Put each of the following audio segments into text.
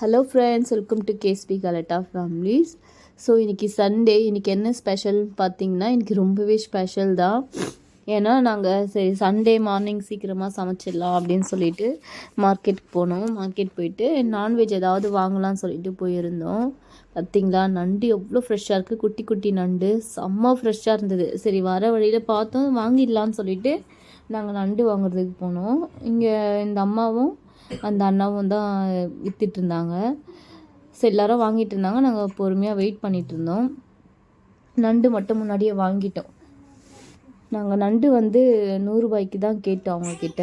Hello friends welcome to கேஸ்பி Galatta families so இன்றைக்கி Sunday இன்றைக்கி என்ன ஸ்பெஷல்னு பார்த்தீங்கன்னா இன்றைக்கி ரொம்பவே ஸ்பெஷல் தான். ஏன்னா நாங்கள் சரி சண்டே மார்னிங் சீக்கிரமாக சமைச்சிடலாம் அப்படின்னு சொல்லிட்டு மார்க்கெட்டுக்கு போனோம். மார்க்கெட் போயிட்டு நான்வெஜ் ஏதாவது வாங்கலாம்னு சொல்லிட்டு போயிருந்தோம். பார்த்தீங்களா நண்டு எவ்வளோ ஃப்ரெஷ்ஷாக இருக்குது குட்டி குட்டி நண்டு. செம்ம ஃப்ரெஷ்ஷாக இருந்தது. சரி வர வழியில் பார்த்தோம். வாங்கிடலான்னு சொல்லிட்டு நாங்கள் நண்டு வாங்குறதுக்கு போனோம். இங்கே இந்த அம்மாவும் அந்த அண்ணாவும் தான் விற்றுட்டு இருந்தாங்க ஸோ எல்லோரும் வாங்கிட்டு இருந்தாங்க நாங்கள் பொறுமையாக வெயிட் பண்ணிகிட்டு இருந்தோம் நண்டு மட்டும் முன்னாடியே வாங்கிட்டோம். நாங்கள் நண்டு வந்து நூறுரூபாய்க்கு தான் கேட்டோம் அவங்கக்கிட்ட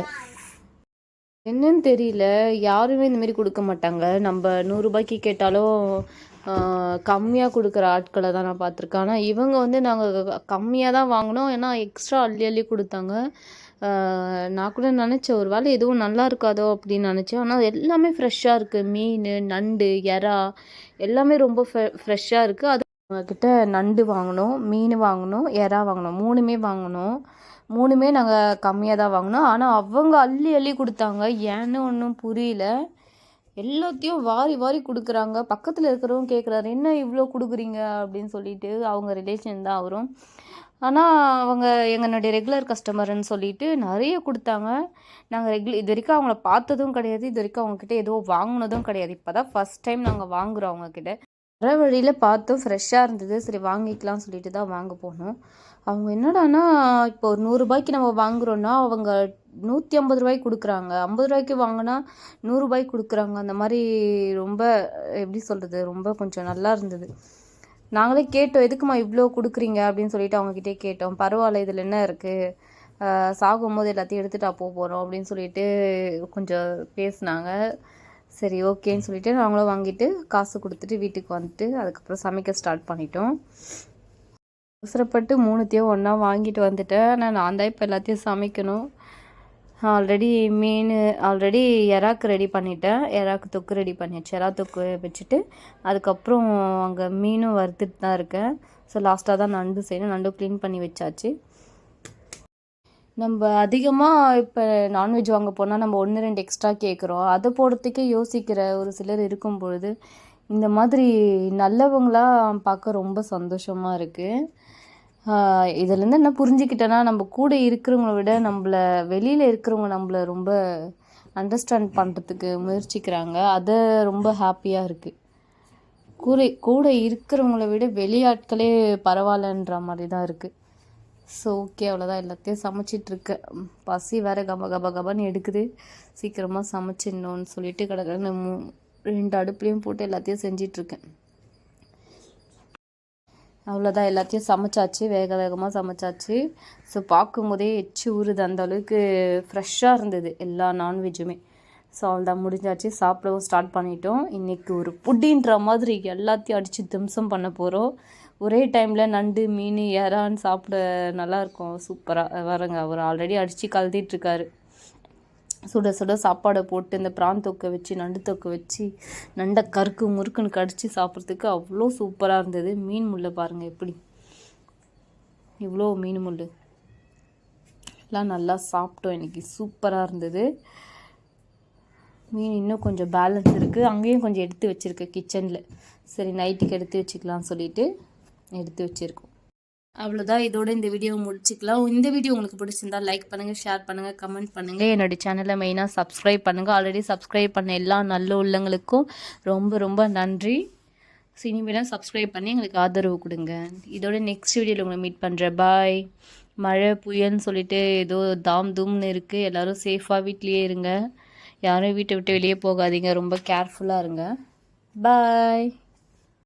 என்னன்னு தெரியல. யாருமே இந்தமாரி கொடுக்க மாட்டாங்க. நம்ம நூறுரூபாய்க்கு கேட்டாலும் கம்மியாக கொடுக்குற ஆட்களை தான் நான் பார்த்துருக்கேன். ஆனால் இவங்க வந்து நாங்கள் கம்மியாக தான் வாங்கினோம். ஏன்னா எக்ஸ்ட்ரா அள்ளி அள்ளி கொடுத்தாங்க. நான் கூட நினச்சேன் ஒரு வேளை எதுவும் நல்லா இருக்காதோ அப்படின்னு நினச்சேன். ஆனால் எல்லாமே ஃப்ரெஷ்ஷாக இருக்குது மீன் நண்டு எறா எல்லாமே ரொம்ப ஃப்ரெ ஃப்ரெஷ்ஷாக இருக்குது அது அவங்கக்கிட்ட நண்டு வாங்கினோம் மீன் வாங்கினோம் எறா வாங்கினோம் மூணுமே வாங்கினோம் மூணுமே நாங்கள் கம்மியாக தான் வாங்கினோம் ஆனால் அவங்க அள்ளி அள்ளி கொடுத்தாங்க. ஏன்னு ஒன்றும் புரியல. எல்லாத்தையும் வாரி வாரி கொடுக்குறாங்க. பக்கத்தில் இருக்கிறவங்க கேட்குறாரு என்ன இவ்வளோ கொடுக்குறீங்க? அப்படின்னு சொல்லிட்டு அவங்க ரிலேஷன் தான் அவரும். ஆனால் அவங்க எங்களுடைய ரெகுலர் கஸ்டமர்னு சொல்லிட்டு நிறைய கொடுத்தாங்க. நாங்கள் ரெகுலர் இது வரைக்கும் அவங்கள பார்த்ததும் கிடையாது. இது வரைக்கும் அவங்கக்கிட்ட எதுவும் வாங்கினதும் கிடையாது. இப்போ தான் ஃபஸ்ட் டைம் நாங்கள் வாங்குகிறோம் அவங்கக்கிட்ட வர வழியில் பார்த்தோம். ஃப்ரெஷ்ஷாக இருந்தது. சரி வாங்கிக்கலாம் சொல்லிட்டு தான் வாங்க போனோம். அவங்க என்னடானா இப்போ ஒரு நூறுரூபாய்க்கு நம்ம வாங்குகிறோன்னா அவங்க நூற்றி ஐம்பது ரூபாய்க்கு கொடுக்குறாங்க. ஐம்பது ரூபாய்க்கு வாங்கினா நூறுரூபாய்க்கு கொடுக்குறாங்க. அந்த மாதிரி ரொம்ப எப்படி சொல்கிறது ரொம்ப கொஞ்சம் நல்லா இருந்தது. நாங்களே கேட்டோம் எதுக்குமா இவ்வளோ கொடுக்குறீங்க? அப்படின்னு சொல்லிட்டு அவங்கக்கிட்டே கேட்டோம். பரவாயில்ல இதில் என்ன இருக்குது சாகும்போது எல்லாத்தையும் எடுத்துகிட்டா போக போகிறோம் அப்படின்னு சொல்லிட்டு கொஞ்சம் பேசினாங்க. சரி ஓகேன்னு சொல்லிட்டு நாங்களும் வாங்கிட்டு காசு கொடுத்துட்டு வீட்டுக்கு வந்துட்டு அதுக்கப்புறம் சமைக்க ஸ்டார்ட் பண்ணிட்டோம். அவசரப்பட்டு மூணுத்தையும் ஒன்றா வாங்கிட்டு வந்துட்டேன். ஆனால் நான் தான் இப்போ எல்லாத்தையும் சமைக்கணும். ஆல்ரெடி மீன் ஆல்ரெடி எறாக்கு ரெடி பண்ணிட்டேன். எறாக்கு தொக்கு ரெடி பண்ணியாச்சு. எறா தொக்கு வச்சுட்டு அதுக்கப்புறம் அங்கே மீனும் வறுத்துட்டு தான் இருக்கேன். ஸோ லாஸ்ட்டாக தான் நண்டு செய்யணும். நண்டு க்ளீன் பண்ணி வச்சாச்சு. நம்ம அதிகமாக இப்போ நான்வெஜ் வாங்க போனால் நம்ம ஒன்று ரெண்டு எக்ஸ்ட்ரா கேட்குறோம் அதை போடுறதுக்கே யோசிக்கிற ஒரு சிலர் இருக்கும் பொழுது இந்த மாதிரி நல்லவங்களாக பார்க்க ரொம்ப சந்தோஷமாக இருக்குது இதுலேருந்து என்ன புரிஞ்சுக்கிட்டேன்னா நம்ம கூட இருக்கிறவங்கள விட நம்மள வெளியில் இருக்கிறவங்க நம்மள ரொம்ப அண்டர்ஸ்டாண்ட் பண்ணுறதுக்கு முயற்சிக்கிறாங்க. அதை ரொம்ப ஹாப்பியாக இருக்குது கூட கூட இருக்கிறவங்கள விட வெளியாட்களே பரவாயில்லன்ற மாதிரி தான் இருக்குது ஸோ ஓகே அவ்வளோதான் எல்லாத்தையும் சமைச்சிட்ருக்கேன் பசி வேறு கப கப கபன்னு எடுக்குது. சீக்கிரமாக சமைச்சிடணும்னு சொல்லிட்டு கிடக்கிறேன் ரெண்டு அடுப்புலேயும் போட்டு எல்லாத்தையும் செஞ்சிட்ருக்கேன் அவ்வளோதான் எல்லாத்தையும் சமைச்சாச்சு வேக வேகமாக சமைச்சாச்சு. ஸோ பார்க்கும்போதே எச்சு ஊறுது அந்த அளவுக்கு ஃப்ரெஷ்ஷாக இருந்தது எல்லா நான்வெஜ்ஜுமே ஸோ அவ்வளோதான் முடிஞ்சாச்சு சாப்பிடவும் ஸ்டார்ட் பண்ணிட்டோம். இன்றைக்கி ஒரு புட்டின்ற மாதிரி எல்லாத்தையும் அடித்து திம்சம் பண்ண போகிறோம் ஒரே டைமில் நண்டு மீன் இறான்னு சாப்பிட நல்லாயிருக்கும் சூப்பராக வரங்க அவர் ஆல்ரெடி அடித்து கழுதிட்டுருக்காரு சுட சுட சாப்பாடை போட்டு இந்த பிரான் தொக்கை வச்சு நண்டு தொக்கை வச்சு நண்டை கருக்கு முறுக்குன்னு கடிச்சு சாப்பிட்றதுக்கு அவ்வளோ சூப்பராக இருந்தது. மீன் முள்ளை பாருங்கள் எப்படி. இவ்வளோ மீன் முள் எல்லாம் நல்லா சாப்பிட்டோம் இன்றைக்கி சூப்பராக இருந்தது. மீன் இன்னும் கொஞ்சம் பேலன்ஸ் இருக்குது அங்கேயும் கொஞ்சம் எடுத்து வச்சுருக்கேன் கிச்சனில் சரி நைட்டுக்கு எடுத்து வச்சுக்கலாம்னு சொல்லிட்டு எடுத்து வச்சுருக்கோம். அவ்வளோதான் இதோட இந்த வீடியோ முடிச்சுக்கலாம். இந்த வீடியோ உங்களுக்கு பிடிச்சிருந்தா லைக் பண்ணுங்கள் ஷேர் பண்ணுங்கள் கமெண்ட் பண்ணுங்கள் என்னுடைய சேனலை மெயினாக சப்ஸ்கிரைப் பண்ணுங்கள் ஆல்ரெடி சப்ஸ்கிரைப் பண்ண எல்லா நல்ல உள்ளங்களுக்கும் ரொம்ப ரொம்ப நன்றி. சினிமெல்லாம் சப்ஸ்கிரைப் பண்ணி எங்களுக்கு ஆதரவு கொடுங்க. இதோட நெக்ஸ்ட் வீடியோவில் உங்களை மீட் பண்ணுறேன் பாய் மழை புயல்னு சொல்லிட்டு ஏதோ தாம் தூம்னு இருக்குது எல்லோரும் சேஃபாக வீட்லேயே இருங்க. யாரும் வீட்டை விட்டு வெளியே போகாதீங்க. ரொம்ப கேர்ஃபுல்லாக இருங்க. பாய்